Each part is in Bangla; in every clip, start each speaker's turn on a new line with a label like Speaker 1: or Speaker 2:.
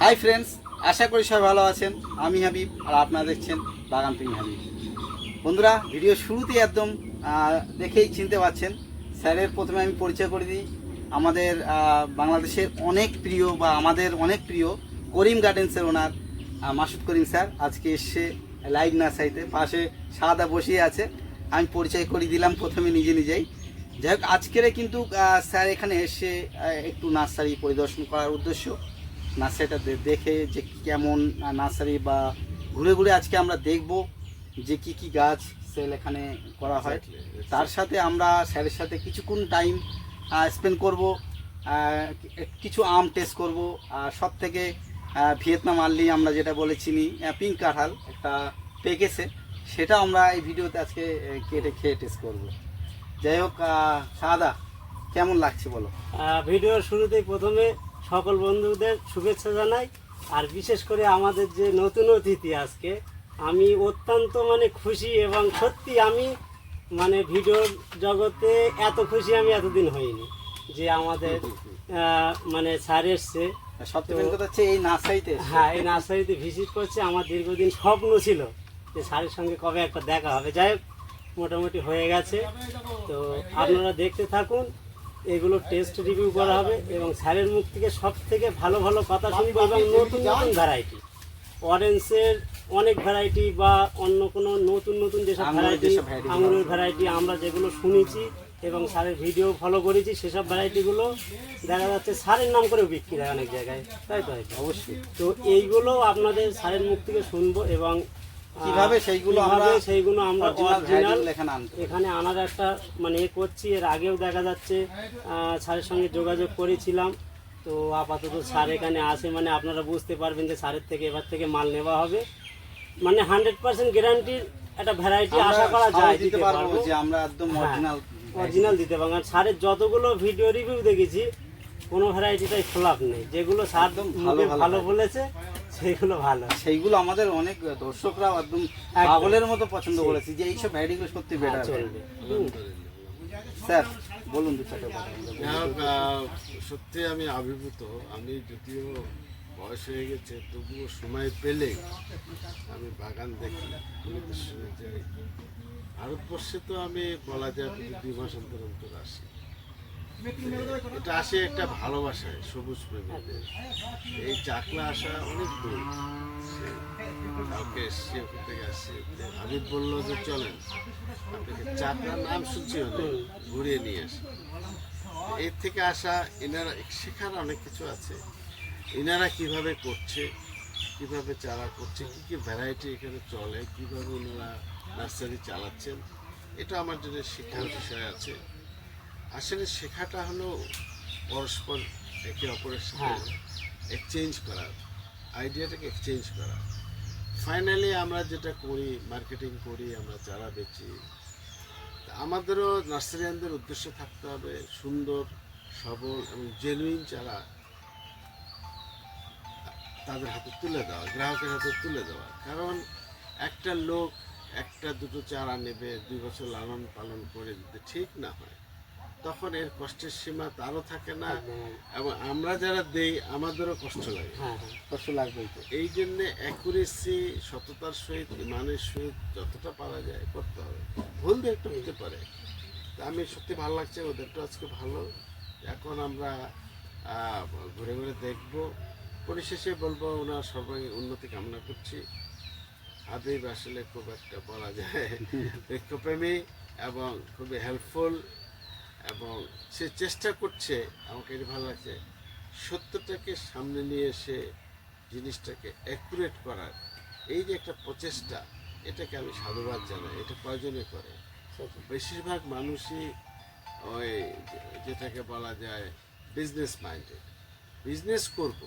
Speaker 1: হাই ফ্রেন্ডস আশা করি সবাই ভালো আছেন। আমি হাবিব আর আপনারা দেখছেন বাগান প্রেমী হাবিব। বন্ধুরা ভিডিও শুরুতেই একদম দেখেই চিনতে পারছেন স্যারের প্রথমে আমি পরিচয় করে দিই। আমাদের বাংলাদেশের অনেক প্রিয় বা আমাদের অনেক প্রিয় করিম গার্ডেন্সের ওনার মাসুদ করিম স্যার আজকে এসে লাইভ নার্সারিতে পাশে সাদা বসিয়ে আছে। আমি পরিচয় করে দিলাম প্রথমে নিজে নিজেই। যাই হোক, আজকের কিন্তু স্যার এখানে এসে একটু নার্সারি পরিদর্শন করার উদ্দেশ্য। নার্সারিটা দেখে যে কেমন নার্সারি বা ঘুরে ঘুরে আজকে আমরা দেখব যে কি কি গাছ সেল এখানে করা হয়। তার সাথে আমরা স্যারের সাথে কিছুক্ষণ টাইম স্পেন্ড করব কিছু আম টেস্ট করব আর সব থেকে ভিয়েতনাম আর্লি আমরা যেটা বলে চিনি পিঙ্ক কাঁঠাল একটা পেকেছে সেটা আমরা এই ভিডিওতে আজকে কেটে খেয়ে টেস্ট করব। যাই হোক সাদা কেমন লাগছে বলো?
Speaker 2: ভিডিওর শুরুতেই প্রথমে সকল বন্ধুদের শুভেচ্ছা জানাই। আর বিশেষ করে আমাদের যে নতুন অতিথি আজকে আমি অত্যন্ত মানে খুশি এবং সত্যি আমি মানে ভিডিও জগতে এত খুশি আমি এতদিন হইনি যে আমাদের মানে স্যার এসছে।
Speaker 1: এই নার্সারিতে
Speaker 2: হ্যাঁ এই নার্সারিতে ভিজিট করছে। আমার দীর্ঘদিন স্বপ্ন ছিল যে স্যারের সঙ্গে কবে একটা দেখা হবে। যাই হোক মোটামুটি হয়ে গেছে। তো আপনারা দেখতে থাকুন। এগুলো টেস্ট রিভিউ করা হবে এবং স্যারের মুখ থেকে সব থেকে ভালো ভালো কথা শুনব এবং নতুন নতুন ভ্যারাইটি অরেঞ্জের অনেক ভ্যারাইটি বা অন্য কোনো নতুন নতুন যেসব ভ্যারাইটি আঙুরের ভ্যারাইটি আমরা যেগুলো শুনেছি এবং স্যারের ভিডিও ফলো করেছি সেসব ভ্যারাইটিগুলো দেখা যাচ্ছে স্যারের নাম করে বিক্রি হয় অনেক জায়গায়। তাই তো?
Speaker 1: অবশ্যই।
Speaker 2: তো এইগুলো আপনাদের স্যারের মুখ থেকে শুনব এবং
Speaker 1: কীভাবে সেইগুলো আমরা
Speaker 2: সেইগুলো আমরা অরিজিনাল
Speaker 1: এখানে আনতে
Speaker 2: এখানে আনার একটা মানে এ করছি এর আগেও দেখা যাচ্ছে স্যারের সঙ্গে যোগাযোগ করেছিলাম। তো আপাতত স্যার এখানে আসে মানে আপনারা বুঝতে পারবেন যে স্যারের থেকে এবার থেকে মাল নেওয়া হবে। মানে হান্ড্রেড পার্সেন্ট গ্যারান্টির একটা ভ্যারাইটি আশা করা যায়
Speaker 1: দিতে পারব যে আমরা একদম
Speaker 2: হ্যাঁ।
Speaker 1: অরিজিনাল
Speaker 2: অরিজিনাল দিতে পারব। আর স্যারের যতগুলো ভিডিও রিভিউ দেখেছি কোনো ভ্যারাইটিটাই ফ্লপ নেই। যেগুলো স্যার
Speaker 1: ভালো ভালো
Speaker 2: বলেছে সেগুলো ভালো।
Speaker 1: সেইগুলো আমাদের অনেক দর্শকরাও একদম পাগলের মতো পছন্দ করেছে যে এইসব ভ্যারাইটিগুলো সত্যি বেটার
Speaker 2: চলবে।
Speaker 1: স্যার বলুন দু চারটে
Speaker 3: যাই হোক, সত্যি আমি আবির্ভূত। আমি যদিও বয়স হয়ে গেছে তবুও সময় পেলে আমি বাগান দেখি যাই। ভারতবর্ষে তো আমি বলা যায় দুই মাস অন্তর অন্তর আসি। এটা আসে একটা ভালোবাসায়, সবুজ প্রেমীদের। এই চাকলা আসা অনেক দূর। কাউকে এসছে, ওখান থেকে আসছে। আমি বলল যে, চলেন, আপনাকে চাকলার নাম শুনছি অনেক ঘুরিয়ে নিয়ে আসি। এর থেকে আসা এনারা শেখার অনেক কিছু আছে। এনারা কীভাবে করছে, কীভাবে চারা করছে, কী কী ভ্যারাইটি এখানে চলে, কীভাবে ওনারা নার্সারি চালাচ্ছেন, এটা আমার জন্য শেখার বিষয় আছে। আসলে শেখাটা হলো পরস্পর একে অপরের সাথে
Speaker 2: হ্যাঁ।
Speaker 3: এক্সচেঞ্জ করা আইডিয়াটাকে এক্সচেঞ্জ করা ফাইনালি আমরা যেটা করি মার্কেটিং করি আমরা চারা বেচি আমাদেরও নার্সারিয়ানদের উদ্দেশ্য থাকতে হবে সুন্দর সবল এবং জেনুইন চারা তাদের হাতে তুলে দেওয়া গ্রাহকের হাতে তুলে দেওয়া কারণ একটা লোক একটা দুটো চারা নেবে দুই বছর লালন পালন করে যদি ঠিক না হয় তখন এর কষ্টের সীমা তারও থাকে না। এবং আমরা যারা দেই আমাদেরও কষ্ট লাগে।
Speaker 2: হ্যাঁ হ্যাঁ।
Speaker 1: কষ্ট লাগবে তো।
Speaker 3: এই জন্যে অ্যাকুরেসি সততার সহিত ইমানের সহিত যতটা পারা যায় করতে হবে। ভুল দিয়ে একটু হতে পারে। তা আমি সত্যি ভালো লাগছে ওদেরটা আজকে ভালো। এখন আমরা ঘুরে ঘুরে দেখব। পরিশেষে বলব ওনার সর্বাঙ্গীন উন্নতি কামনা করছি। আদিব আসলে খুব একটা বলা যায় বৃক্ষপ্রেমী এবং খুবই হেল্পফুল এবং সে চেষ্টা করছে আমাকে এটা ভালো লাগছে সত্যটাকে সামনে নিয়ে এসে জিনিসটাকে অ্যাকুরেট করার। এই যে একটা প্রচেষ্টা এটাকে আমি সাধুবাদ জানাই এটা প্রয়োজনে করে? বেশিরভাগ মানুষই ওই যেটাকে বলা যায় বিজনেস মাইন্ডেড বিজনেস করব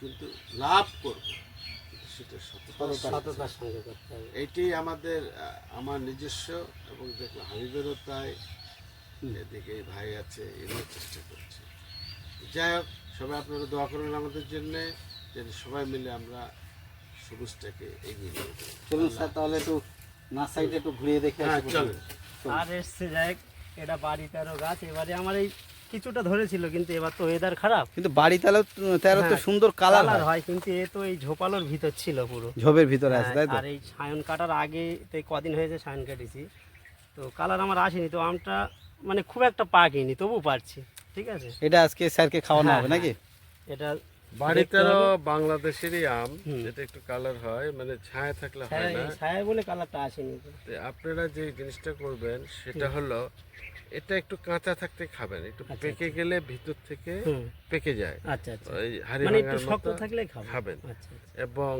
Speaker 3: কিন্তু লাভ করব সেটা এইটি আমাদের আমার নিজস্ব এবং দেখলাম হাবিবেরও তাই। এদিকে এই ভাই আছে এরাও চেষ্টা করছে। যাই হোক সবাই আপনারা দোয়া করবেন আমাদের জন্য যেন সবাই মিলে আমরা সবুজটাকে এগিয়ে নিয়ে যাই।
Speaker 1: চলুন স্যার তাহলে একটু নার্সারিটা একটু ঘুরিয়ে দেখে
Speaker 3: হ্যাঁ
Speaker 1: আসি
Speaker 3: চলেন।
Speaker 2: আর এসছে যাই এটা এটা বাড়িতেরও গাছ এবারে আমার এই কিছুটা ধরেছিল কিন্তু এবার তো ওয়েদার খারাপ।
Speaker 1: কিন্তু বাড়ি তেরো তেরো তো
Speaker 2: হ্যাঁ,
Speaker 1: সুন্দর কালার
Speaker 2: কালার
Speaker 1: হয়।
Speaker 2: হয় কিন্তু এ তো এই ঝোপালোর ভিতর ছিল পুরো।
Speaker 1: ঝোপের ভিতরে আছে তাই তো?
Speaker 2: আর এই সায়ন কাটার আগে তো এই কদিন হয়েছে সায়ন কেটেছি। তো কালার আমার আসেনি তো আমটা মানে খুব একটা পাকিনি তবু পারছি ঠিক আছে?
Speaker 1: এটা আজকে স্যারকে খাওয়ানো
Speaker 2: হ্যাঁ,
Speaker 1: হবে নাকি?
Speaker 2: এটা
Speaker 3: বাড়িতেও বাংলাদেশেরই আম। যেটা একটু কালার হয় মানে ছায়া থাকলে হয় না।
Speaker 2: ছায়া বলে কালারটা আসেনি।
Speaker 3: আপনারা যে জিনিসটা করবেন সেটা হলো এটা একটু কাঁচা থাকতে খাবেন একটু
Speaker 2: আচ্ছা,
Speaker 3: পেকে গেলে ভিতর থেকে পেকে যায়।
Speaker 2: আচ্ছা আচ্ছা।
Speaker 3: ওই হাড়ি
Speaker 2: মানে একটু শক্ত থাকলে
Speaker 3: খাবেন।
Speaker 2: আচ্ছা আচ্ছা।
Speaker 3: এবং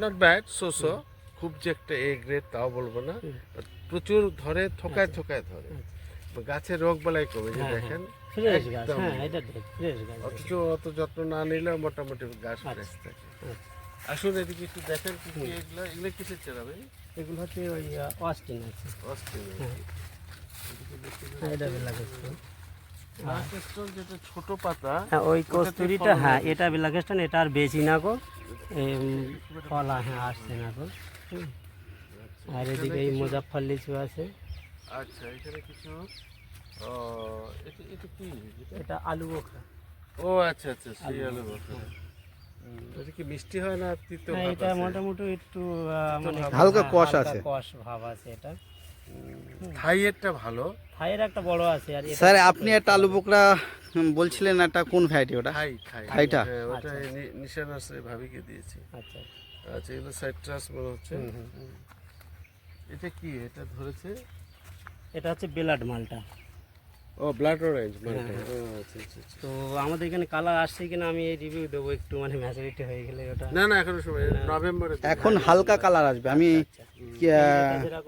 Speaker 3: নট ব্যাড সোসো খুব যে একটা এ গ্রেড তাও বলব না প্রচুর ধরে থোকায় থোকায় ধরে। গাছের রোগ বালাই কমে যে
Speaker 2: হ্যাঁ,
Speaker 3: দেখেন?
Speaker 2: ফ্রেশ গাছ হ্যাঁ এটা ঠিক ফ্রেশ গাছ।
Speaker 3: অথচ অত যত্ন না নিলেও মোটামুটি গাছ
Speaker 2: আচ্ছা।
Speaker 3: ফ্রেশ থাকে।
Speaker 2: আচ্ছা।
Speaker 3: আসুন এদিকে একটু দেখেন কি এগুলো এগুলো কিসের চেরাবে
Speaker 2: এগুলো হচ্ছে ওই অস্টিন আছে। হ্যাঁ। হ্যাঁ, এটা বেলা
Speaker 3: যেটা ছোট পাতা
Speaker 2: হ্যাঁ ওই কস্তুরিটা হ্যাঁ। এটা বিলাকেস্টন এটা আর বেশি না গো। ফলা হ্যাঁ আসছে না গো। আর এদিকে এই মুজাফর লিচু আছে।
Speaker 3: আচ্ছা এখানে কিছু ও, এটা এটা কি? এটা?
Speaker 2: এটা আলু বোখরা।
Speaker 3: ও আচ্ছা আচ্ছা সেই আলু বখরা। এটা কি মিষ্টি হয় না তিতো
Speaker 2: হ্যাঁ
Speaker 3: ভাব
Speaker 2: এটা মোটামুটি একটু মানে
Speaker 1: হালকা
Speaker 2: হ্যাঁ,
Speaker 1: কষ আছে।
Speaker 2: কষ ভাব আছে এটা।
Speaker 3: থাইয়েরটা ভালো।
Speaker 2: থাইয়ের একটা বড় আছে আর
Speaker 1: স্যার আপনি একটা আলু বোকরা বলছিলেন একটা কোন ভ্যারাইটি ওটা?
Speaker 3: থাই থাই।
Speaker 1: থাইটা?
Speaker 3: হ্যাঁ, ওটা
Speaker 2: আচ্ছা।
Speaker 3: নি- নিশা নার্সারি ভাবিকে দিয়েছি।
Speaker 2: আচ্ছা
Speaker 3: আচ্ছা। এগুলো সাইট্রাস হচ্ছে।
Speaker 2: হুম, হুম।
Speaker 3: এটা কি? এটা ধরেছে?
Speaker 2: এটা হচ্ছে ব্লাড মালটা।
Speaker 3: ও ব্লাড অরেঞ্জ মালটা
Speaker 2: হ্যাঁ,
Speaker 3: আচ্ছা আচ্ছা আচ্ছা।
Speaker 2: তো আমাদের এখানে কালার আসছে কিনা আমি এই রিভিউ দেবো একটু মানে ম্যাচুরিটি হয়ে গেলে ওটা।
Speaker 3: না না এখনও সময় নভেম্বরে
Speaker 1: এখন হালকা কালার আসবে। আমি
Speaker 2: আচ্ছা।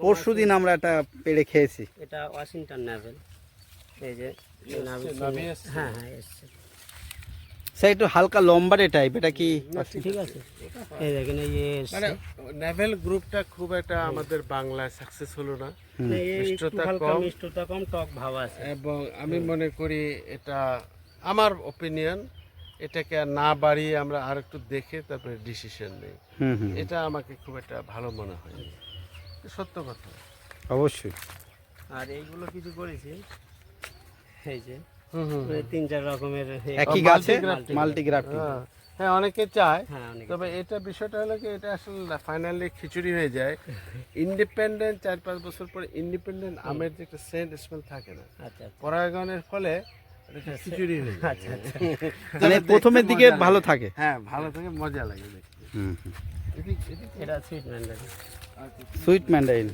Speaker 1: পরশু দিন আমরা এটা পেড়ে খেয়েছি।
Speaker 2: এটা ওয়াশিংটন নাভেল এই যে হ্যাঁ হ্যাঁ এসছে।
Speaker 1: স্যার একটু হালকা লম্বারে টাইপ এটা কি?
Speaker 2: ঠিক আছে। এই দেখেন এই
Speaker 3: মানে নেভেল গ্রুপটা খুব একটা আমাদের বাংলায় সাকসেস হলো না। মিষ্টতা কম।
Speaker 2: মিষ্টতা কম টক ভাব আছে।
Speaker 3: এবং আমি মনে করি এটা আমার ওপিনিয়ন এটাকে আর না বাড়িয়ে আমরা আর একটু দেখে তারপরে ডিসিশন নেই। এটা আমাকে খুব একটা ভালো মনে হয় সত্য কথা।
Speaker 1: অবশ্যই।
Speaker 2: আর এইগুলো কিছু করেছি। এই যে তিন চার রকমের
Speaker 1: একই গাছে। মাল্টিগ্রাফটিং
Speaker 3: হ্যাঁ, হ্যাঁ অনেকে চায়।
Speaker 2: হ্যাঁ
Speaker 3: তবে এটা বিষয়টা হলো কি এটা আসলে ফাইনালি খিচুড়ি হয়ে যায়। ইন্ডিপেন্ডেন্ট চার পাঁচ বছর পরে ইন্ডিপেন্ডেন্ট আমের যে একটা সেন্ট স্মেল থাকে না
Speaker 2: আচ্ছা আচ্ছা।
Speaker 3: পরাগনের ফলে খিচুড়ি হয়ে যায়।
Speaker 2: আচ্ছা আচ্ছা।
Speaker 1: মানে প্রথমের দিকে ভালো থাকে।
Speaker 3: হ্যাঁ ভালো থাকে মজা লাগে দেখতে।
Speaker 2: এটা সুইট ম্যান্ডারি
Speaker 3: আচ্ছা,
Speaker 1: সুইট ম্যান্ডারিন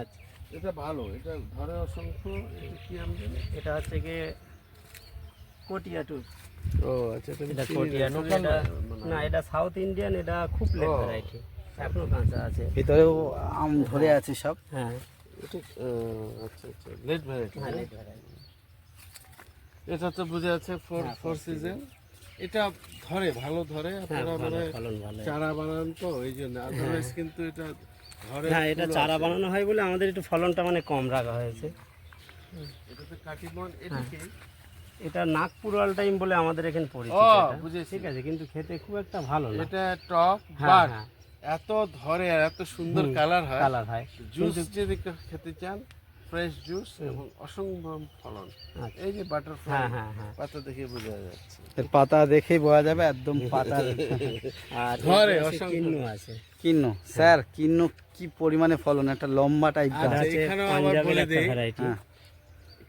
Speaker 2: আচ্ছা।
Speaker 3: এটা ভালো এটা ধরে অসংখ্য এটা কি আম
Speaker 2: এটা হচ্ছে কি কোটিয়া টু
Speaker 3: ও আচ্ছা এটা
Speaker 2: কোটিয়া
Speaker 3: না,
Speaker 2: এটা না এটা সাউথ ইন্ডিয়ান এটা খুব লেট ভ্যারাইটি এখনও কাঁচা আছে।
Speaker 1: ভিতরেও আম ধরে আছে সব?
Speaker 2: হ্যাঁ।
Speaker 3: এটা আচ্ছা আচ্ছা লেট ভ্যারাইটি
Speaker 2: হ্যাঁ লেট ভ্যারাইটি
Speaker 3: এটা তো বুঝে আছে ফোর
Speaker 2: হ্যাঁ,
Speaker 3: ফোর সিজন এটা ধরে ভালো ধরে
Speaker 2: হ্যাঁ
Speaker 3: আপনারা মানে
Speaker 2: ফলন ভালো।
Speaker 3: চারা বানান তো এই জন্য। আদারওয়াইজ কিন্তু এটা ধরে
Speaker 2: হ্যাঁ এটা চারা বানানো হয় বলে আমাদের একটু ফলনটা মানে কম রাখা হয়েছে।
Speaker 3: এটা তো কাটিমন এটা
Speaker 2: হ্যাঁ।
Speaker 3: কি?
Speaker 2: এটা নাগপুর অল টাইম বলে আমাদের এখানে পরিচিত এটা।
Speaker 3: বুঝেছি।
Speaker 2: ঠিক আছে কিন্তু খেতে খুব একটা ভালো না।
Speaker 3: এটা টক
Speaker 2: হ্যাঁ হ্যাঁ।
Speaker 3: এত ধরে আর এত সুন্দর কালার হয়।
Speaker 2: কালার হয়।
Speaker 3: জুস যদি কেউ খেতে চান ফ্রেশ জুস এবং অসম্ভব ফলন।
Speaker 2: আচ্ছা।
Speaker 3: এই যে বাটারফ্লাই
Speaker 2: হ্যাঁ হ্যাঁ হ্যাঁ।
Speaker 3: পাতা দেখে বোঝা যাচ্ছে।
Speaker 1: এর পাতা দেখেই বোঝা যাবে একদম পাতার
Speaker 2: আর
Speaker 3: ধরে,
Speaker 2: পাশে আছে।
Speaker 1: কিন্ন স্যার কিন্ন কি পরিমাণে ফলন? একটা লম্বা টাইপ
Speaker 2: আছে
Speaker 3: এখানেও আবার বলে দেই।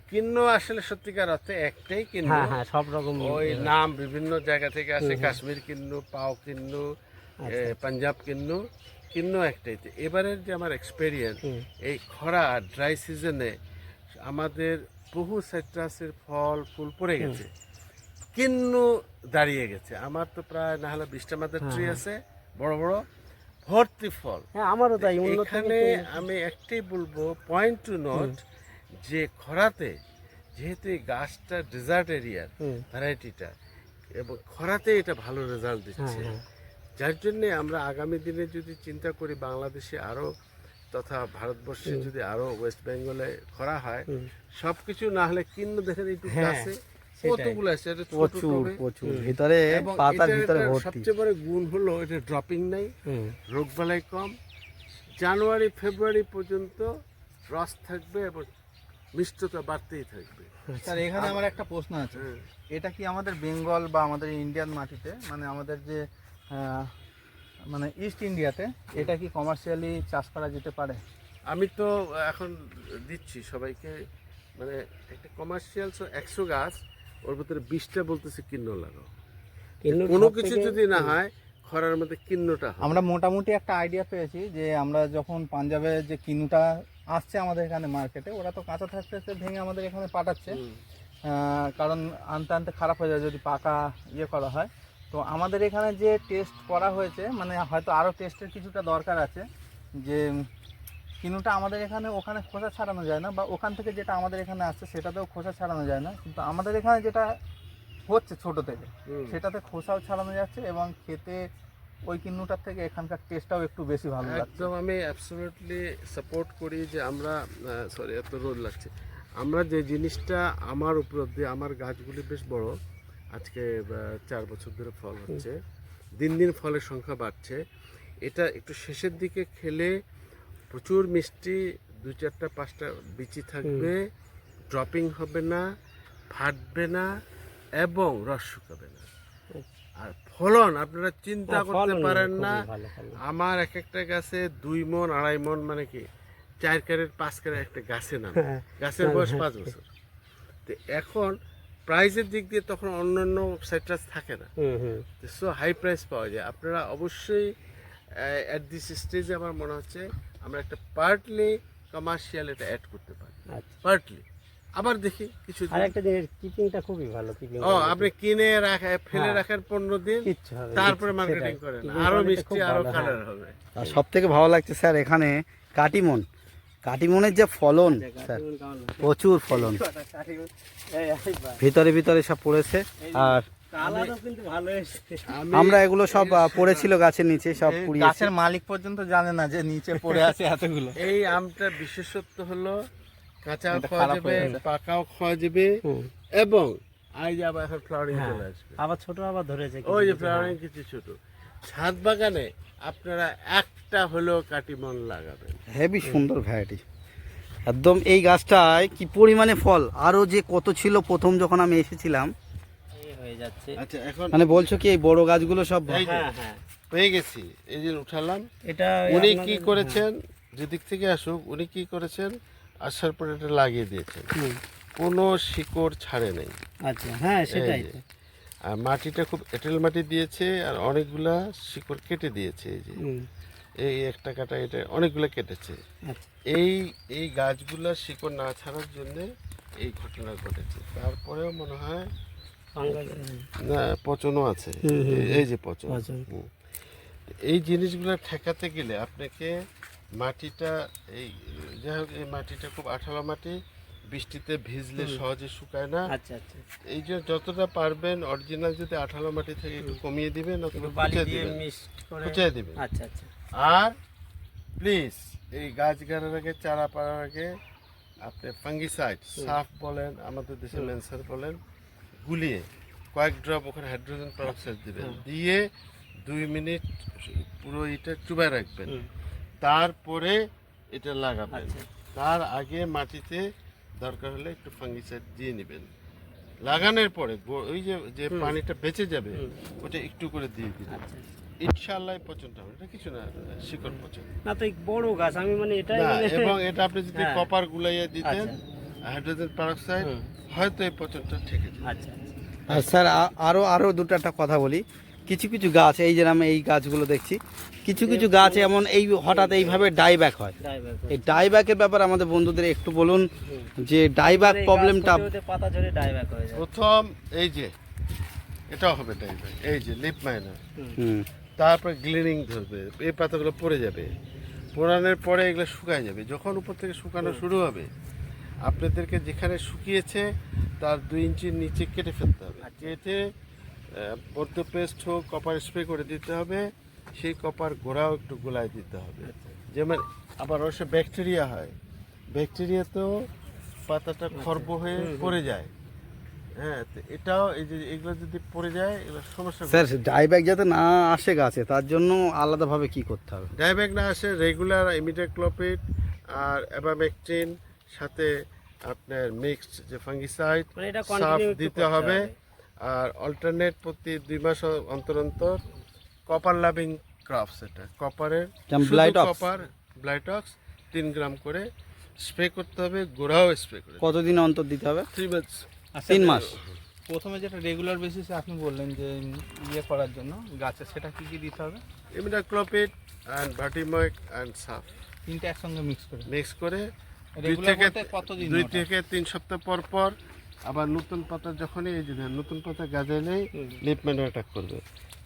Speaker 1: হ্যাঁ
Speaker 3: কিন্ন আসলে সত্যিকার অর্থে একটাই কিন্ন।
Speaker 2: হ্যাঁ হ্যাঁ সব রকম
Speaker 3: ওই নাম বিভিন্ন জায়গা থেকে আসে কাশ্মীর কিন্নু পাও কিন্নু এ, পাঞ্জাব কিন্নু কিন্ন একটাই। এবারের যে আমার এক্সপেরিয়েন্স এই খরা ড্রাই সিজনে আমাদের বহু সাইট্রাসের ফল ফুল পড়ে গেছে। কিন্ন দাঁড়িয়ে গেছে। আমার তো প্রায় না হলে বিশটা মাদার ট্রি আছে বড় বড় ভর্তি ফল।
Speaker 2: হ্যাঁ আমারও তাই
Speaker 3: এখানে আমি একটাই বলব পয়েন্ট টু নোট যে খরাতে যেহেতু এই গাছটা ডেজার্ট এরিয়ার ভ্যারাইটিটা এবং খরাতে এটা ভালো রেজাল্ট
Speaker 2: হ্যাঁ
Speaker 3: দিচ্ছে।
Speaker 2: হ্যাঁ
Speaker 3: যার জন্যে আমরা আগামী দিনে যদি চিন্তা করি বাংলাদেশে আরও তথা ভারতবর্ষে যদি আরও ওয়েস্ট বেঙ্গলে খরা হয়
Speaker 2: হুম।
Speaker 3: সবকিছু না হলে কিন্ন দেখেন একটু
Speaker 2: হ্যাঁ,
Speaker 3: কতগুলো আছে? এটা
Speaker 1: প্রচুর প্রচুর। ভিতরে পাতার ভিতরে ভর্তি।
Speaker 3: সবচেয়ে বড় গুণ হলো এটা ড্রপিং নাই। রোগবালাই কম। জানুয়ারি ফেব্রুয়ারি পর্যন্ত রস থাকবে এবং মিষ্টতা বাড়তেই থাকবে।
Speaker 4: স্যার এখানে আমার একটা প্রশ্ন আছে। এটা কি আমাদের বেঙ্গল বা আমাদের ইন্ডিয়ান মাটিতে মানে আমাদের যে মানে ইস্ট ইন্ডিয়াতে এটা কি কমার্শিয়ালি চাষ করা যেতে পারে?
Speaker 3: আমি তো এখন দিচ্ছি সবাইকে মানে একটা কমার্শিয়াল একশো গাছ ওর ভিতরে বিশটা বলতেছে কিন্ন লাগাও। কোনো কিছু যদি না হয় খরার মধ্যে কিন্নটা
Speaker 4: আমরা মোটামুটি একটা আইডিয়া পেয়েছি যে আমরা যখন পাঞ্জাবে যে কিনুটা আসছে আমাদের এখানে মার্কেটে ওরা তো কাঁচা থাকতে থাকতে ভেঙে আমাদের এখানে পাঠাচ্ছে। কারণ আনতে আনতে খারাপ হয়ে যায় যদি পাকা ইয়ে করা হয়। তো আমাদের এখানে যে টেস্ট করা হয়েছে মানে হয়তো আরও টেস্টের কিছুটা দরকার আছে। যে কিনুটা আমাদের এখানে ওখানে খোসা ছাড়ানো যায় না বা ওখান থেকে যেটা আমাদের এখানে আসছে সেটাতেও খোসা ছাড়ানো যায় না। কিন্তু আমাদের এখানে যেটা হচ্ছে ছোট থেকে সেটাতে খোসাও ছাড়ানো যাচ্ছে এবং খেতে ওই কিন্নুটার থেকে এখানকার টেস্টটাও একটু বেশি ভালো
Speaker 3: একদম আমি অ্যাবসলিউটলি সাপোর্ট করি যে আমরা সরি এত রোদ লাগছে। আমরা যে জিনিসটা আমার উপলব্ধি আমার গাছগুলি বেশ বড় আজকে চার বছর ধরে ফল হচ্ছে। দিন দিন ফলের সংখ্যা বাড়ছে। এটা একটু শেষের দিকে খেলে প্রচুর মিষ্টি দু চারটা পাঁচটা বিচি থাকবে ড্রপিং হবে না ফাটবে না এবং রস শুকাবে না। আর ফলন আপনারা চিন্তা
Speaker 2: হ্যাঁ,
Speaker 3: করতে পারেন না। আমার এক একটা গাছে দুই মন আড়াই মন মানে কি চার ক্যারেট পাঁচ ক্যারেট একটা গাছে নামে।
Speaker 2: হ্যাঁ,
Speaker 3: গাছের বয়স পাঁচ বছর। তো এখন প্রাইসের দিক দিয়ে তখন অন্য অন্য সাইট্রাস থাকে না। সো হাই প্রাইস পাওয়া যায়। আপনারা অবশ্যই অ্যাট দিস স্টেজে আমার মনে হচ্ছে আমরা একটা পার্টলি কমার্শিয়াল এটা অ্যাড করতে পারি।
Speaker 2: আচ্ছা।
Speaker 3: পার্টলি আবার দেখি কিছু
Speaker 2: কিপিংটা খুবই ভালো কিপিং
Speaker 3: ও আপনি কিনে রাখা ফেলে
Speaker 2: হ্যাঁ।
Speaker 3: রাখার পনেরো দিন। তারপরে মার্কেটিং করেন
Speaker 2: আরও
Speaker 3: মিষ্টি
Speaker 2: আরও
Speaker 3: কালার
Speaker 2: হ্যাঁ।
Speaker 3: হবে
Speaker 1: আর সব থেকে ভালো লাগছে স্যার এখানে কাটিমন কাটিমনের যে ফলন স্যার? প্রচুর ফলন। ভিতরে ভিতরে সব পড়েছে আর
Speaker 2: কালারও কিন্তু ভালো এসছে
Speaker 1: আমরা এগুলো সব পড়েছিল গাছের নিচে সব
Speaker 4: গাছের মালিক পর্যন্ত জানে না যে নিচে পড়ে আছে এতগুলো
Speaker 3: এই আমটা বিশেষত্ব হলো কাঁচা
Speaker 4: এটা
Speaker 3: খাওয়া যাবে পাকাও খাওয়া যাবে এবং আই যে আবার এখন ফ্লাওয়ারিং
Speaker 2: হ্যাঁ।
Speaker 3: চলে আসবে।
Speaker 2: আবার ছোট আবার ধরেছে
Speaker 3: ওই যে
Speaker 2: কিছু,
Speaker 3: ফ্লাওয়ারিং কিছু ছোট। ছাদ বাগানে আপনারা একটা হলেও কাটিমন লাগাবেন।
Speaker 1: হেভি সুন্দর ভ্যারাইটি একদম এই গাছটায় কি পরিমাণে ফল? আরও যে কত ছিল প্রথম যখন আমি এসেছিলাম।
Speaker 2: হ্যাঁ। এই হয়ে যাচ্ছে।
Speaker 3: আচ্ছা এখন
Speaker 1: মানে বলছো কি এই বড় গাছগুলো সব
Speaker 2: হ্যাঁ হ্যাঁ।
Speaker 3: পেয়ে গেছি। এই যে উঠালাম।
Speaker 2: এটা
Speaker 3: উনি কি করেছেন? যেদিক থেকে আসুক উনি কি করেছেন? আসার পরে এটা লাগিয়ে
Speaker 2: দিয়েছে।
Speaker 3: কোনো শিকড় ছাড়ে নাই।
Speaker 2: আচ্ছা হ্যাঁ সেটাই।
Speaker 3: আর মাটিটা খুব এঁটেল মাটি দিয়েছে আর অনেকগুলা শিকড় কেটে দিয়েছে এই যে। এই একটা কাটা এটা অনেকগুলো কেটেছে।
Speaker 2: আচ্ছা।
Speaker 3: এই এই গাছগুলা শিকড় না ছাড়ার জন্য এই ঘটনা ঘটেছে। তারপরেও মনে হয় না পচনও আছে। এই- যে পচন। এই জিনিসগুলো ঠেকাতে গেলে আপনাকে মাটিটা এই যাই হোক এই মাটিটা খুব আঠালো মাটি বৃষ্টিতে ভিজলে সহজে শুকায় না।
Speaker 2: আচ্ছা আচ্ছা।
Speaker 3: এই যে যতটা পারবেন অরিজিনাল যদি আঠালো মাটি থেকে একটু কমিয়ে দিবেন অথবা
Speaker 2: বালি
Speaker 3: ফুটিয়ে
Speaker 2: দিয়ে
Speaker 3: দিবেন।
Speaker 2: মিক্সড করে
Speaker 3: ফুটিয়ে দিবেন।
Speaker 2: আচ্ছা আচ্ছা।
Speaker 3: আর প্লিজ এই গাছ গাড়ার আগে চারা পাড়ার আগে আপনি ফাঙ্গিসাইড সাফ বলেন আমাদের দেশে ম্যানসার বলেন গুলিয়ে কয়েক ড্রপ ওখানে হাইড্রোজেন পারক্সাইড দিবেন। দিয়ে দুই মিনিট পুরো এটা চুবাই রাখবেন। তারপরে এটা লাগাবেন।
Speaker 2: আচ্ছা।
Speaker 3: তার আগে মাটিতে দরকার হলে একটু ফাঙ্গিসাইড দিয়ে নেবেন। লাগানোর পরে ওই যে যে পানিটা বেঁচে যাবে ওটা একটু করে দিয়ে দিবেন।
Speaker 2: আচ্ছা।
Speaker 3: ইনশাআল্লাহ পচনটা হবে এটা কিছু না শিকড় পচন।
Speaker 2: না তো এই বড় গাছ আমি মানে এটাই
Speaker 3: না
Speaker 2: মানে
Speaker 3: এবং এটা আপনি যদি
Speaker 2: হ্যাঁ।
Speaker 3: কপার গুলাইয়া দিতেন
Speaker 2: আচ্ছা।
Speaker 3: হাইড্রোজেন পারক্সাইড হয়তো এই পচনটা ঠেকে যেত
Speaker 2: আচ্ছা।
Speaker 1: আর স্যার আ- আরও আরও দুটো একটা কথা বলি। কিছু কিছু গাছ এই যে আমি এই গাছগুলো দেখছি কিছু কিছু গাছ এমন এই হঠাৎ এইভাবে ডাইব্যাক হয়। এই ডাইব্যাকের ব্যাপারে আমাদের বন্ধুদের একটু বলুন যে ডাইব্যাক প্রবলেমটা
Speaker 2: পাতা ঝরে ডাইব্যাক হয়ে যায়।
Speaker 3: প্রথম এই যে এটা হবে টাইপের এই যে লিপ মাইনার
Speaker 1: হুম।
Speaker 3: তারপর গ্লিনিং ধরবে এই পাতাগুলো পড়ে যাবে। পোড়ানোর পরে এগুলো শুকায় যাবে। যখন উপর থেকে শুকানো শুরু হবে আপনাদেরকে যেখানে শুকিয়েছে তার দুই ইঞ্চির নিচে কেটে ফেলতে হবে। কেটে পদ্ম পেস্ট হোক কপার স্প্রে করে দিতে হবে। সেই কপার গোড়াও একটু গোলায় দিতে হবে। যেমন আবার অবশ্য ব্যাকটেরিয়া হয়। ব্যাকটেরিয়াতেও পাতাটা খর্ব হয়ে পড়ে যায়। হ্যাঁ তো এটাও এই যে এগুলো যদি পড়ে যায় এগুলো সমস্যা
Speaker 1: স্যার ডাইব্যাক যাতে না আসে গাছে তার জন্য আলাদাভাবে কি করতে হবে?
Speaker 3: ডায়াবেক না আসে রেগুলার ইমিডাক্লোপিড আর অ্যাবামেকটিন সাথে আপনার মিক্সড যে ফাঙ্গিসাইড
Speaker 2: মানে
Speaker 3: সাফ দিতে হবে। আর অল্টারনেট প্রতি দুই মাস অন্তর অন্তর কপার লাভিং ক্রপস এটা। কপারের কপার ব্লাইটক্স তিন গ্রাম করে স্প্রে করতে হবে গোড়াও স্প্রে করে।
Speaker 1: কতদিন অন্তর দিতে হবে?
Speaker 3: থ্রি মাস
Speaker 4: আচ্ছা,
Speaker 1: তিন মাস।
Speaker 4: প্রথমে যেটা রেগুলার বেসিসে আপনি বললেন যে ইয়ে করার জন্য গাছে সেটা কি কি দিতে হবে?
Speaker 3: ইমিডাক্লোপিড অ্যান্ড ভার্টিময়েক অ্যান্ড সাফ
Speaker 4: তিনটে একসঙ্গে মিক্স করে।
Speaker 3: মিক্স করে দুই
Speaker 4: রেগুলার
Speaker 3: থেকে
Speaker 4: কতদিন
Speaker 3: দুই থেকে তিন সপ্তাহ পর পর আবার নতুন পাতা যখনই এই যে নতুন পাতা গাজালেই লিপ ম্যানো অ্যাটাক করবে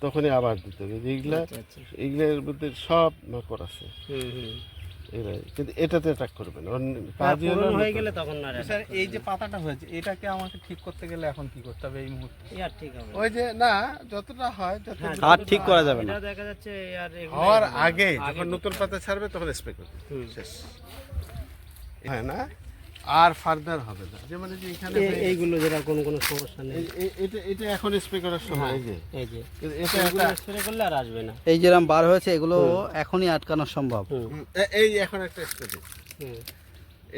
Speaker 3: তখনই আবার দিতে হবে। এইগুলা
Speaker 2: আচ্ছা, আচ্ছা।
Speaker 3: এইগুলোর মধ্যে সব মাকড় আছে।
Speaker 2: হুম হুম।
Speaker 3: এরাই। কিন্তু এটাতে অ্যাটাক করবে না। কাজই
Speaker 2: হয়ে
Speaker 3: নতুন।
Speaker 2: গেলে তখন না
Speaker 4: স্যার এই যে পাতাটা হয়েছে এটাকে আমাকে ঠিক করতে গেলে এখন কি করতে হবে এই মুহূর্তে?
Speaker 2: আর ঠিক হবে
Speaker 3: ওই যে না যতটা হয় যত
Speaker 2: হ্যাঁ,
Speaker 1: আর ঠিক করা যাবে না।
Speaker 2: দেখা যাচ্ছে আর
Speaker 3: হওয়ার আগে
Speaker 2: আগে
Speaker 3: যখন নতুন পাতা ছাড়বে তখন স্প্রে করবে। শেষ। হ্যাঁ না? আর ফার্দার হবে না। যে মানে যে এখানে
Speaker 2: এইগুলো যেটা কোনো কোনো সমস্যা নেই।
Speaker 3: এটা এটা এখন স্প্রে করার সময় এই যে।
Speaker 2: এই যে।
Speaker 3: কিন্তু এটা একটা
Speaker 2: স্প্রে করলে আর আসবে না।
Speaker 1: এই যেরকম বার হয়েছে এগুলো এখনই আটকানো সম্ভব।
Speaker 3: এই এখন একটা স্প্রে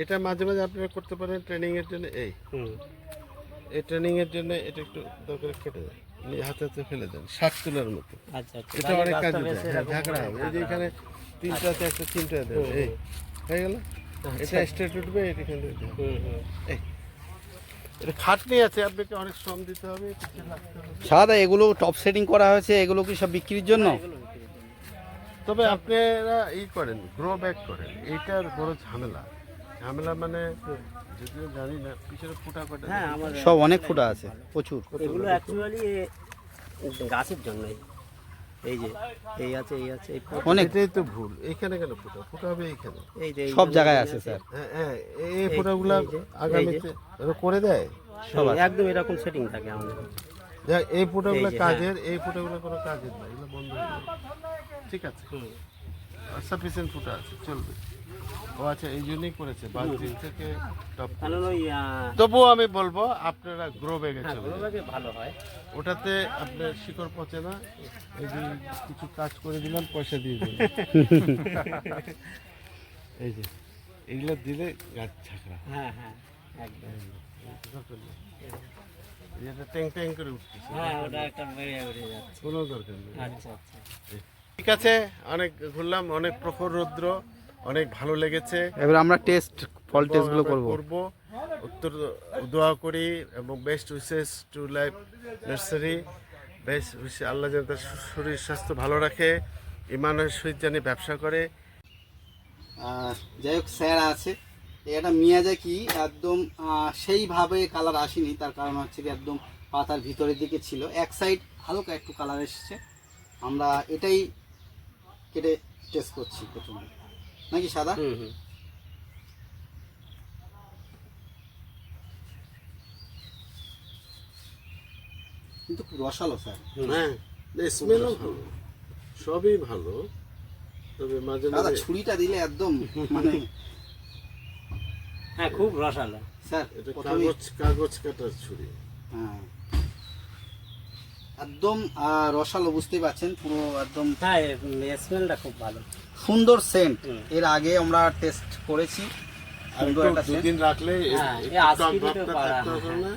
Speaker 3: এটা মাঝে মাঝে আপনারা করতে পারেন ট্রেনিং এর জন্য এই।
Speaker 2: হুম।
Speaker 3: এই ট্রেনিং এর জন্য এটা একটু দরকার কেটে দেন। নিয়ে হাতে হাতে ফেলে দেন শাক তোলার মতো।
Speaker 2: আচ্ছা আচ্ছা।
Speaker 3: এটা অনেক কাজে হ্যাঁ, ঝাঁকড়া। হবে এই যে এখানে তিনটাতে একটা তিনটা দেন এই। হয়ে গেল। এটা স্ট্রেট উঠবে এটা এখানে উঠবে।
Speaker 2: হুম হুম।
Speaker 3: এটা খাটনি আছে আপনাকে অনেক শ্রম দিতে হবে
Speaker 1: সাদা এগুলো টপ সেটিং করা হয়েছে এগুলো কি সব বিক্রির জন্য?
Speaker 2: হবে।
Speaker 3: তবে আপনারা ই করেন গ্রো ব্যাক করেন এইটার বড় ঝামেলা। ঝামেলা মানে যদিও জানি না পিছনে ফুটা কাটা।
Speaker 2: হ্যাঁ আমার
Speaker 1: সব অনেক ফুটা আছে প্রচুর।
Speaker 2: এগুলো অ্যাকচুয়ালি গাছের জন্যই। এই যে এই আছে এই আছে এই
Speaker 1: অনেক।
Speaker 3: এটাই তো ভুল। এইখানে কেন ফুটা? ফুটা হবে এইখানে।
Speaker 2: এই যে
Speaker 1: সব জায়গায় আছে স্যার।
Speaker 3: হ্যাঁ হ্যাঁ এই- এই ফুটাগুলা আগামীতে করে দেয়?
Speaker 1: সবাই
Speaker 2: একদম এরকম সেটিং থাকে আমাদের।
Speaker 3: দেখ এই ফুটাগুলো কাজের এই ফুটাগুলো কোনো কাজের না এগুলো বন্ধ হয়ে ঠিক আছে
Speaker 2: হুম।
Speaker 3: সাফিসিয়েন্ট ফুটা আছে চলবে। ও আচ্ছা এই জন্যই করেছে বালতির থেকে টপ তবুও আমি বলব আপনারা গ্রো ব্যাগে চলে
Speaker 2: ভালো হয়।
Speaker 3: ওটাতে আপনার শিকড় পচে না এই যে কিছু কাজ করে দিলাম পয়সা দিয়ে দিলাম এই যে এগুলো দিলে গাছ ঝাঁকড়া
Speaker 2: হ্যাঁ। হ্যাঁ একদম।
Speaker 3: এটা ট্যাং ট্যাং করে উঠতেছে।
Speaker 2: হ্যাঁ ওটা একটা বেরিয়ে বেরিয়ে যাচ্ছে।
Speaker 3: কোনো দরকার নেই।
Speaker 2: আচ্ছা আচ্ছা।
Speaker 3: ঠিক আছে অনেক ঘুরলাম অনেক প্রখর রৌদ্র। অনেক ভালো লেগেছে।
Speaker 1: এবার আমরা টেস্ট ফল টেস্টগুলো করব।
Speaker 3: করব। উত্তর দোয়া করি এবং best wishes to life nursery best wishes আল্লাহ যেন তার শরীর স্বাস্থ্য ভালো রাখে ইমানের সহিত জানি ব্যবসা করে।
Speaker 1: যাই হোক স্যার আছে। এটা মিয়াজাকি একদম সেইভাবে কালার আসেনি। তার কারণ হচ্ছে কি একদম পাতার ভিতরের দিকে ছিল। এক সাইড হালকা একটু কালার এসেছে। আমরা এটাই কেটে টেস্ট করছি প্রথমে। নাকি সাদা?
Speaker 2: হুম হুম।
Speaker 1: কিন্তু খুব রসালো স্যার।
Speaker 3: হ্যাঁ স্মেলও ভালো। সবই ভালো তবে মাঝে
Speaker 1: দাদা
Speaker 3: মাঝে
Speaker 1: ছুরিটা দিলে একদম মানে
Speaker 2: হ্যাঁ খুব রসালো।
Speaker 1: স্যার
Speaker 3: এটা কাগজ কাগজ কাটার ছুরি।
Speaker 1: হ্যাঁ। একদম আহ, রসালো বুঝতেই পারছেন পুরো একদম
Speaker 2: হ্যাঁ স্মেলটা খুব ভালো।
Speaker 1: সুন্দর সেন্ট এর আগে আমরা টেস্ট করেছি।
Speaker 3: আর
Speaker 1: সুন্দর
Speaker 3: একটা
Speaker 1: scent।
Speaker 3: দুদিন রাখলে
Speaker 2: হ্যাঁ, এই আজকে
Speaker 3: টক
Speaker 2: দিতে
Speaker 3: ভাবটা
Speaker 2: পারা,
Speaker 3: থাকতে
Speaker 2: হ্যাঁ।
Speaker 3: না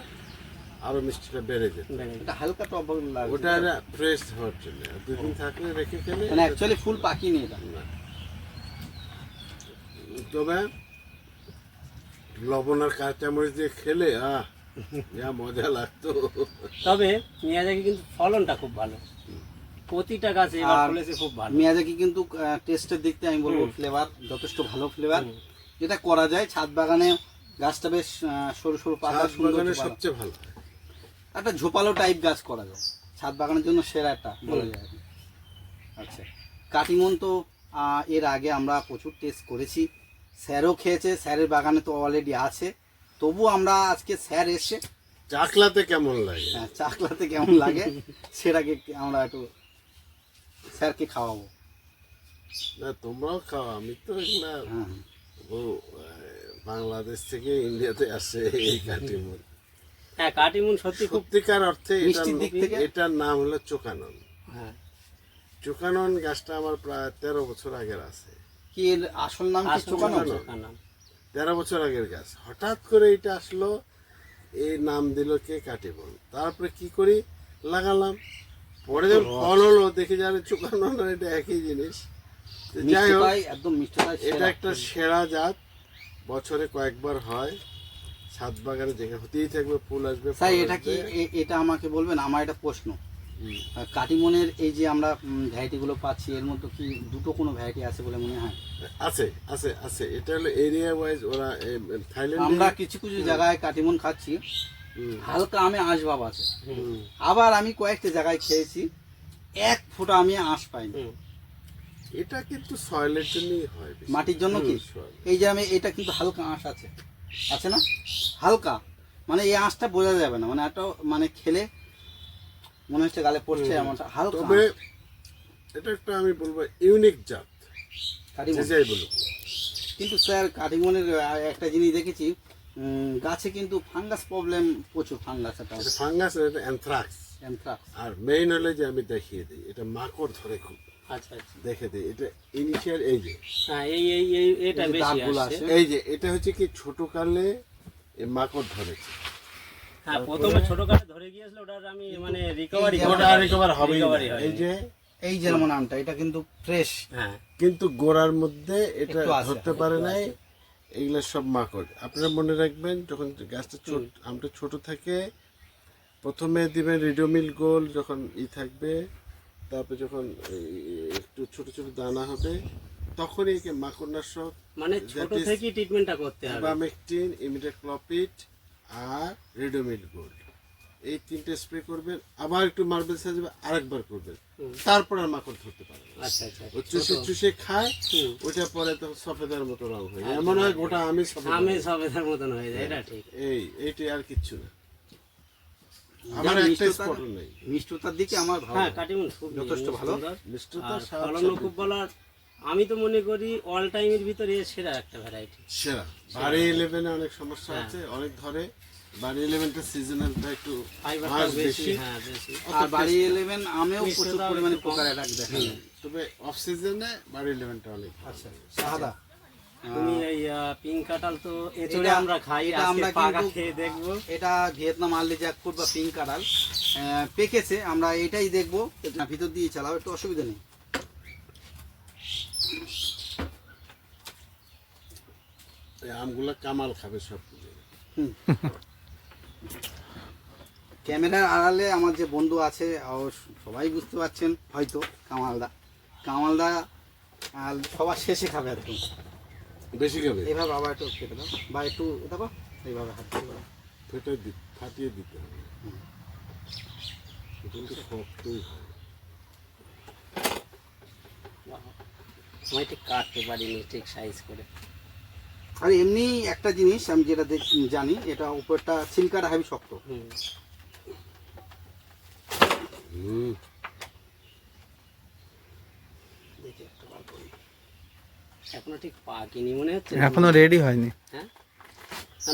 Speaker 3: আরও মিষ্টিটা বেড়ে যেত
Speaker 1: এটা হালকা টক লাগছে
Speaker 3: ওটা ফ্রেশ হওয়ার জন্য। আর দুদিন থাকলে রেখে গেলে
Speaker 1: মানে অ্যাকচুয়ালি ফুল পাকিনি এটা।
Speaker 3: না। তবে লবণ আর কাঁচামরিচ দিয়ে খেলে আহ যা মজা লাগতো।
Speaker 2: তবে মিয়াজাকি কিন্তু ফলনটা খুব ভালো। প্রতিটা গাছে এবার ফলেছে খুব ভালো।
Speaker 1: মিয়াজাকি কিন্তু টেস্টের দিক থেকে আমি বলব ফ্লেভার যথেষ্ট ভালো ফ্লেভার। যেটা করা যায় ছাদ বাগানে গাছটা বেশ সরু সরু পাতা সুন্দর
Speaker 3: সবচেয়ে ভালো।
Speaker 1: একটা ঝোপালো টাইপ গাছ করা যায়। ছাদ বাগানের জন্য সেরা একটা বলা যায়। আচ্ছা। কাটিমন তো এর আগে আমরা প্রচুর টেস্ট করেছি। স্যারও খেয়েছে স্যারের বাগানে তো অলরেডি আছে। তবু আমরা আজকে স্যার এসছে
Speaker 3: চাকলাতে কেমন লাগে?
Speaker 1: হ্যাঁ, চাকলাতে কেমন লাগে সেটাকে আমরা একটু স্যারকে খাওয়াবো।
Speaker 3: না তোমরাও খাও আমি তো এগুলা
Speaker 1: হ্যাঁ।
Speaker 3: ও বাংলাদেশ থেকে ইন্ডিয়াতে আসে এই কাটিমন।
Speaker 2: হ্যাঁ কাটিমুন সত্যি খুব
Speaker 3: সত্যিকার অর্থে এটা
Speaker 1: মিষ্টির দিক থেকে?
Speaker 3: এটার নাম হলো চোকানন।
Speaker 2: হ্যাঁ।
Speaker 3: চোকানন গাছটা আমার প্রায় তেরো বছর আগের আছে।
Speaker 1: কি আসল নাম কি
Speaker 2: আসল
Speaker 1: চোকানো
Speaker 2: নাম চোকানো।
Speaker 3: তেরো বছর আগের গাছ। হঠাৎ করে এটা আসলো এই নাম দিল কে কাটে বল তারপরে কি করি? লাগালাম। পরে যখন ফল হলো দেখে যাবে চুকানো না এটা একই জিনিস। যাই হোক
Speaker 1: একদম
Speaker 3: এটা একটা সেরা জাত। বছরে কয়েকবার হয়। ছাদ বাগানে যেখানে হতেই থাকবে ফুল আসবে
Speaker 1: স্যার এটা কি এটা আমাকে বলবেন? আমার একটা প্রশ্ন। কাটিমনের এই যে আমরা ভ্যারাইটিগুলো পাচ্ছি এর মধ্যে কি দুটো কোনো ভ্যারাইটি আছে বলে মনে হয়?
Speaker 3: আছে আছে আছে। এটা হলো এরিয়া ওয়াইজ ওরা থাইল্যান্ড
Speaker 1: আমরা কিছু কিছু জায়গায় কাটিমন খাচ্ছি। হালকা আমি আঁশভাব আছে। আবার আমি কয়েকটা জায়গায় খেয়েছি এক ফোঁটা আমি আঁশ পাইনি।
Speaker 3: এটা কিন্তু সয়েলের জন্যই হয়
Speaker 1: মাটির জন্য কি? এই যে আমি এটা কিন্তু হালকা আঁশ আছে। আছে না? হালকা। মানে এই আঁশটা বোঝা যাবে না। মানে একটা মানে খেলে মনে হচ্ছে গালে পড়ছে এমন হালকা
Speaker 3: তবে এটা একটা আমি বলব ইউনিক জাত।
Speaker 1: কাটিমন। কিন্তু স্যার কাটিমনের একটা জিনিস দেখেছি গাছে কিন্তু ফাঙ্গাস প্রবলেম প্রচুর ফাঙ্গাস
Speaker 3: এটা ফাঙ্গাস এটা অ্যানথ্রাক্স।
Speaker 1: অ্যানথ্রাক্স।
Speaker 3: আর মেইন হলে যে আমি দেখিয়ে দিই এটা মাকড় ধরে খুব।
Speaker 2: আচ্ছা আচ্ছা।
Speaker 3: দেখে দিই এটা ইনিশিয়াল এই যে।
Speaker 2: হ্যাঁ এই এই এই এটা বেশি
Speaker 1: দাগগুলো
Speaker 3: এই যে এটা হচ্ছে কি ছোট কালে এই মাকড় ধরেছে।
Speaker 2: হ্যাঁ প্রথমে ধরে গিয়েছিল ওটার আমি মানে রিকভারি
Speaker 1: এই যে
Speaker 3: ওটা রিকভার হবে এই যে
Speaker 1: এই যেমন আমটা এটা কিন্তু ফ্রেশ
Speaker 2: হ্যাঁ
Speaker 3: কিন্তু গোড়ার মধ্যে এটা ধরতে পারে নাই। এগুলো সব মাকড়। আপনারা মনে রাখবেন যখন গাছটা ছোট আমটা ছোট থাকে প্রথমে দিবেন রিডোমিল গোল যখন ই থাকবে তারপরে যখন একটু ছোট ছোট দানা হবে তখনই একে মাকড়নাশক
Speaker 2: মানে ছোট থেকে ট্রিটমেন্টটা করতে হবে।
Speaker 3: অ্যাবামেকটিন ইমিডাক্লোপিড আর রিডোমিল গোল্ড এই তিনটে স্প্রে করবেন আবার একটু মার্বেল সাজাবে আরেকবার করবেন। তারপর আর মাকড় ধরতে পারবে
Speaker 2: আচ্ছা আচ্ছা
Speaker 3: ও চুষে চুষে খায়। ওইটা পরে তো সফেদার মতো রং হয়ে যায়। এমন হয় গোটা আমি সফেদ
Speaker 2: আমি
Speaker 3: হয়ে যায়।
Speaker 2: মতন হয়ে যায় এটা ঠিক।
Speaker 3: এই এইটাই আর কিচ্ছু না। আমার একটা স্পট নেই।
Speaker 1: মিষ্টতার দিকে আমার ভালো
Speaker 2: হ্যাঁ। কাটিমন খুব
Speaker 1: যথেষ্ট ভালো।
Speaker 3: মিষ্টতা
Speaker 2: ফলনও খুব ভালো। আর আমি তো মনে করি অল টাইমের ভিতরে সেরা একটা ভ্যারাইটি
Speaker 3: সেরা। বাড়ি ইলেভেনে অনেক সমস্যা
Speaker 2: হ্যাঁ।
Speaker 3: আছে অনেক ধরে। বাড়ি ইলেভেনটা সিজনালটা একটু
Speaker 2: ফাইবারটা বেশি। হ্যাঁ বেশি।
Speaker 1: আর বাড়ি ইলেভেন আমেও প্রচুর পরিমাণে। পোকার অ্যাটাক দেখা যায়
Speaker 3: তবে অফ সিজনে বাড়ি ইলেভেনটা অনেক
Speaker 1: আচ্ছা শাহাদা
Speaker 2: তুমি এই পিঙ্ক কাঁঠাল তো এচড়ে
Speaker 1: এটা-
Speaker 2: আমরা খাই
Speaker 1: এটা
Speaker 2: আজকে
Speaker 1: আমরা
Speaker 2: পাকা খেয়ে দেখব।
Speaker 1: এটা ভিয়েতনাম আর্লি জ্যাকফ্রুট বা পিঙ্ক কাঁঠাল আহ, পেকেছে আমরা এটাই দেখব। না, ভিতর দিয়ে চালাও একটু অসুবিধা নেই।
Speaker 3: এই আমগুলো কামাল খাবে সব।
Speaker 1: হুম। ক্যামেরার আড়ালে আমার যে বন্ধু আছে সবাই বুঝতে পারছেন হয়তো কামালদা। কামালদা আর সবার শেষে খাবে একদম
Speaker 3: বেশি খাবে?
Speaker 1: এইভাবে আবার একটু কেটে দাও। বা একটু দেখো এইভাবে হাত দিয়ে।
Speaker 3: ফেটে ফাটিয়ে দিতে হবে। কিন্তু শক্তই।
Speaker 2: আমি ঠিক কাটতে পারিনি ঠিক সাইজ করে।
Speaker 1: আর এমনি একটা জিনিস আমি যেটা দেখ- জানি এটা উপরটা ছিলকাটা হেবি শক্ত।
Speaker 2: হুম।
Speaker 3: হুম।
Speaker 2: দেখি একটু বার এখনও ঠিক পাকিনি মনে হচ্ছে?
Speaker 4: এখনও রেডি হয়নি।
Speaker 2: হ্যাঁ?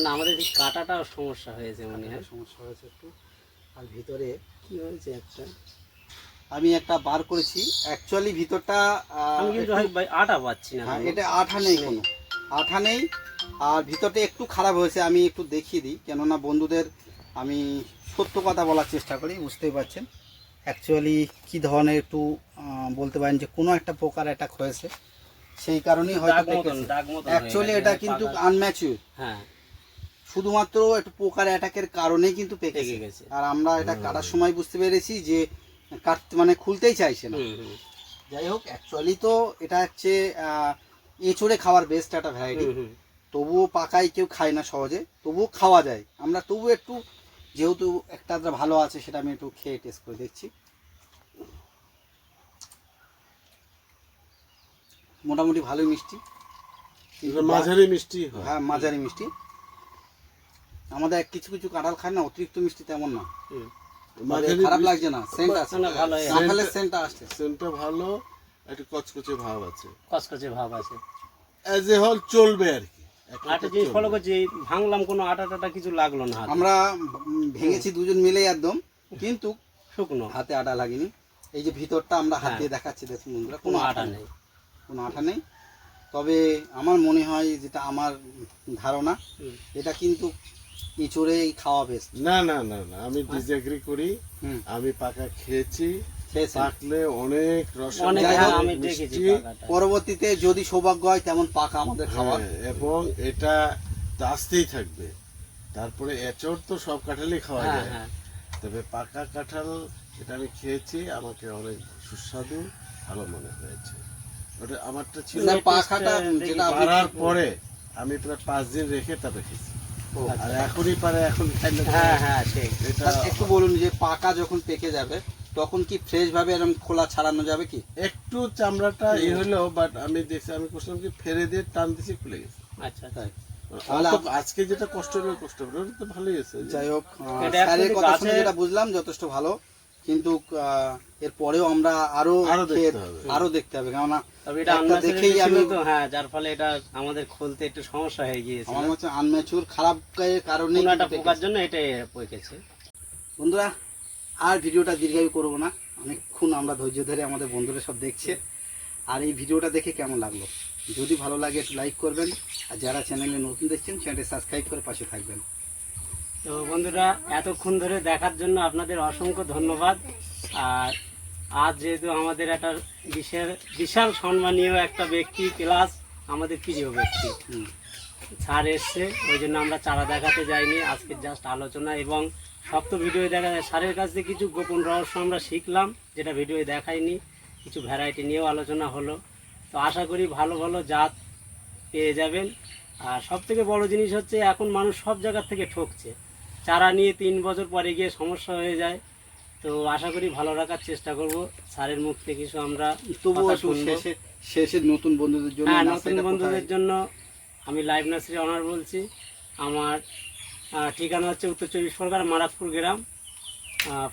Speaker 2: না, আমাদের ঠিক কাটাটাও সমস্যা হয়েছে মনে হয়।
Speaker 1: সমস্যা হয়েছে একটু। আর ভিতরে
Speaker 2: কি হয়েছে একটা?
Speaker 1: আমি একটা বার করেছি। অ্যাকচুয়ালি ভিতরটা
Speaker 2: আমি আটা পাচ্ছি না।
Speaker 1: হ্যাঁ এটা আঠা নেই কোনো। আঠা নেই। আর ভিতরটা একটু খারাপ হয়েছে আমি একটু দেখিয়ে দিই। কেননা বন্ধুদের আমি সত্য কথা বলার চেষ্টা করি বুঝতেই পারছেন। অ্যাকচুয়ালি কি ধরনের একটু বলতে পারেন যে কোনো একটা প্রকার অ্যাটাক হয়েছে। সেই কারণেই হয়তো
Speaker 2: হয়ে
Speaker 1: অ্যাকচুয়ালি এটা
Speaker 2: মানে
Speaker 1: কিন্তু আনম্যাচিউর
Speaker 2: হ্যাঁ।
Speaker 1: শুধুমাত্র একটু পোকার অ্যাটাকের কারণেই কিন্তু পেকে
Speaker 2: গেছে।
Speaker 1: আর আমরা এটা কাটার সময় বুঝতে পেরেছি যে কাটতে মানে খুলতেই চাইছে না। যাই হোক অ্যাকচুয়ালি তো এটা হচ্ছে এঁচড়ে খাওয়ার বেস্ট একটা ভ্যারাইটি। তবুও পাকাই কেউ খায় না সহজে তবুও খাওয়া যায়। আমরা তবু একটু যেহেতু একটা আধটা ভালো আছে সেটা আমি একটু খেয়ে টেস্ট করে দেখছি। মোটামুটি ভালোই মিষ্টি।
Speaker 3: মাঝারি মিষ্টি হ্যাঁ।
Speaker 1: মাঝারি মিষ্টি। আমাদের কিছু কিছু কাঁঠাল খায় না অতিরিক্ত মিষ্টি তেমন না। খারাপ লাগছে না সেন্ট আছে। সেন্টটা
Speaker 3: ভালো একটা কচকচে ভাব আছে।
Speaker 2: কচকচে ভাব আছে।
Speaker 3: অ্যাজ এ হল চলবে আর কি।
Speaker 2: আটা জিনিস ফলো করছি ভাঙলাম কোনো আটা টাটা কিছু লাগল না
Speaker 1: আমরা ভেঙেছি দুজন মিলেই একদম কিন্তু
Speaker 2: শুকনো।
Speaker 1: হাতে আটা লাগেনি। এই যে ভিতরটা আমরা হাত
Speaker 2: হ্যাঁ।
Speaker 1: দিয়ে দেখাচ্ছি দেখুন বন্ধুরা
Speaker 2: কোনো আটা নেই।
Speaker 1: কোনো আঠা নেই। তবে আমার মনে হয় যেটা আমার ধারণা এটা কিন্তু ইঁচড়েই খাওয়া বেশ
Speaker 3: না না না না আমি ডিসএগ্রি করি। আমি পাকা খেয়েছি। অনেক
Speaker 2: হ্যাঁ।
Speaker 1: পরবর্তীতে যদি সৌভাগ্য হয় তেমন পাকা আমাদের খাবার।
Speaker 3: হ্যাঁ, এবং এটা আসতেই থাকবে। তারপরে এচড় তো সব কাঁঠালই খাওয়া
Speaker 2: হ্যাঁ
Speaker 3: যায়। তবে পাকা কাঁঠাল এটা আমি খেয়েছি আমাকে অনেক সুস্বাদু ভালো মনে হয়েছে। ওটা আমারটা ছিল
Speaker 1: পাখাটা
Speaker 3: পরে আমি প্রায় পাঁচ দিন রেখে তারপরে খেয়েছি। আর এখনই পারে এখন
Speaker 2: হ্যাঁ হ্যাঁ ঠিক
Speaker 1: একটু বলুন যে পাকা যখন পেকে যাবে তখন কি ফ্রেশ ভাবে এরকম খোলা ছাড়ানো যাবে কি?
Speaker 3: একটু চামড়াটা ই হলো বাট আমি দেখছি আমি করছিলাম কি ফেরে দিয়ে টান দিছি খুলে গেছে।
Speaker 2: আচ্ছা
Speaker 1: তাই। তাহলে
Speaker 3: আজকে যেটা কষ্ট হবে কষ্ট ওটা তো ভালোই আছে
Speaker 1: যাই হোক স্যারের কথা শুনে যেটা বুঝলাম যথেষ্ট ভালো। কিন্তু আহ, এর পরেও আমরা আরও
Speaker 3: আরও দেখতে হবে।
Speaker 1: আরও দেখতে হবে। কেননা
Speaker 2: এটা
Speaker 1: দেখেই আমি-
Speaker 2: তো হ্যাঁ যার ফলে এটা আমাদের খুলতে একটু সমস্যা হয়ে গিয়েছিল
Speaker 1: আমার হচ্ছে আনম্যাচুর খারাপ গায়ের কারণে
Speaker 2: পোকার জন্য পকেছে।
Speaker 1: বন্ধুরা আর ভিডিওটা দীর্ঘায়ু করব না। অনেকক্ষণ আমরা ধৈর্য ধরে আমাদের বন্ধুরা সব দেখছে। আর এই ভিডিওটা দেখে কেমন লাগল? যদি ভালো লাগে একটু লাইক করবেন। আর যারা চ্যানেলে নতুন দেখছেন চ্যানেলটি সাবস্ক্রাইব করে পাশে থাকবেন।
Speaker 2: তো বন্ধুরা এতক্ষণ ধরে দেখার জন্য আপনাদের অসংখ্য ধন্যবাদ। আর আজ যেহেতু আমাদের একটা বিশাল বিশাল সম্মানীয় একটা ব্যক্তি প্লাস আমাদের প্রিয় ব্যক্তি।
Speaker 1: হুম।
Speaker 2: ছাড় এসছে ওই জন্য আমরা চারা দেখাতে যাইনি। আজকে জাস্ট আলোচনা এবং সব তো ভিডিও দেখা যায়। স্যারের কাছ থেকে কিছু গোপন রহস্য আমরা শিখলাম যেটা ভিডিওয়ে দেখাইনি। কিছু ভ্যারাইটি নিয়েও আলোচনা হলো। তো আশা করি ভালো ভালো জাত পেয়ে যাবেন। আর সব থেকে বড় জিনিস হচ্ছে এখন মানুষ সব জায়গার থেকে ঠকছে। চারা নিয়ে তিন বছর পরে গিয়ে সমস্যা হয়ে যায়। তো আশা করি ভালো রাখার চেষ্টা করব। স্যারের মুখ থেকে কিছু আমরা
Speaker 1: তবুও। শেষে শেষে নতুন বন্ধুদের জন্য
Speaker 2: হ্যাঁ নতুন বন্ধুদের জন্য আমি লাইভ নার্সারি অনার বলছি। আমার ঠিকানা হচ্ছে উত্তর চব্বিশ পরগনা মারাজপুর গ্রাম।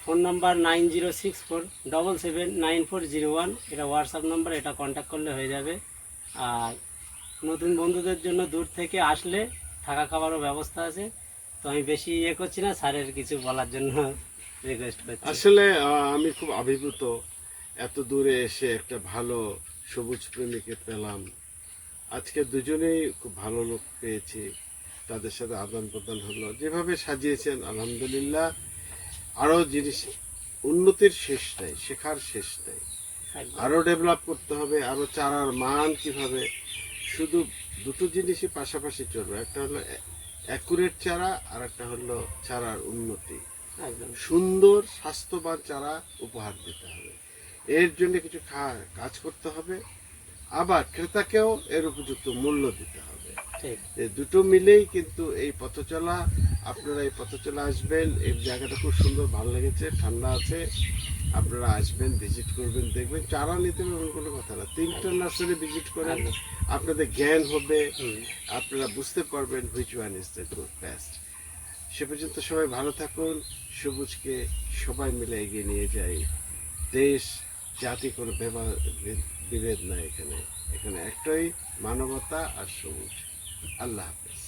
Speaker 2: Phone number nine zero six four double seven nine four zero one. এটা হোয়াটসঅ্যাপ নাম্বার, এটা কন্ট্যাক্ট করলে হয়ে যাবে। আর নতুন বন্ধুদের জন্য দূর থেকে আসলে থাকা খাবারও ব্যবস্থা আছে। তো আমি বেশি ইয়ে করছি না, স্যারের কিছু বলার জন্য রিকোয়েস্ট করছি।
Speaker 3: আসলে আমি খুব অভিভূত এত দূরে এসে একটা ভালো সবুজ প্রেমীকে পেলাম। আজকে দুজনেই খুব ভালো লোক পেয়েছি। তাদের সাথে আদান প্রদান হলো। যেভাবে সাজিয়েছেন আলহামদুলিল্লাহ আরও জিনিস উন্নতির শেষ নেই শেখার শেষ নেই। আরও ডেভেলপ করতে হবে আরও চারার মান কীভাবে শুধু দুটো জিনিসই পাশাপাশি চলবে একটা হলো অ্যাকুরেট চারা আর একটা হলো চারার উন্নতি। সুন্দর স্বাস্থ্যবান চারা উপহার দিতে হবে। এর জন্য কিছু কাজ করতে হবে। আবার ক্রেতাকেও এর উপযুক্ত মূল্য দিতে হবে। দুটো মিলেই কিন্তু এই পথ চলা আপনারা এই পথ চলা আসবেন এই জায়গাটা খুব সুন্দর ভালো লেগেছে ঠান্ডা আছে আপনারা আসবেন ভিজিট করবেন দেখবেন চারা নিতে হবে কোনো কথা না। তিনটা নার্সারি ভিজিট করেন আপনাদের জ্ঞান হবে আপনারা বুঝতে পারবেন which one is the good best সে পর্যন্ত সবাই ভালো থাকুন সবুজকে সবাই মিলে এগিয়ে নিয়ে যাই। দেশ জাতি কোনো বিভেদ নাই এখানে। এখানে একটাই মানবতা আর সবুজ। আল্লাহ হাফেজ।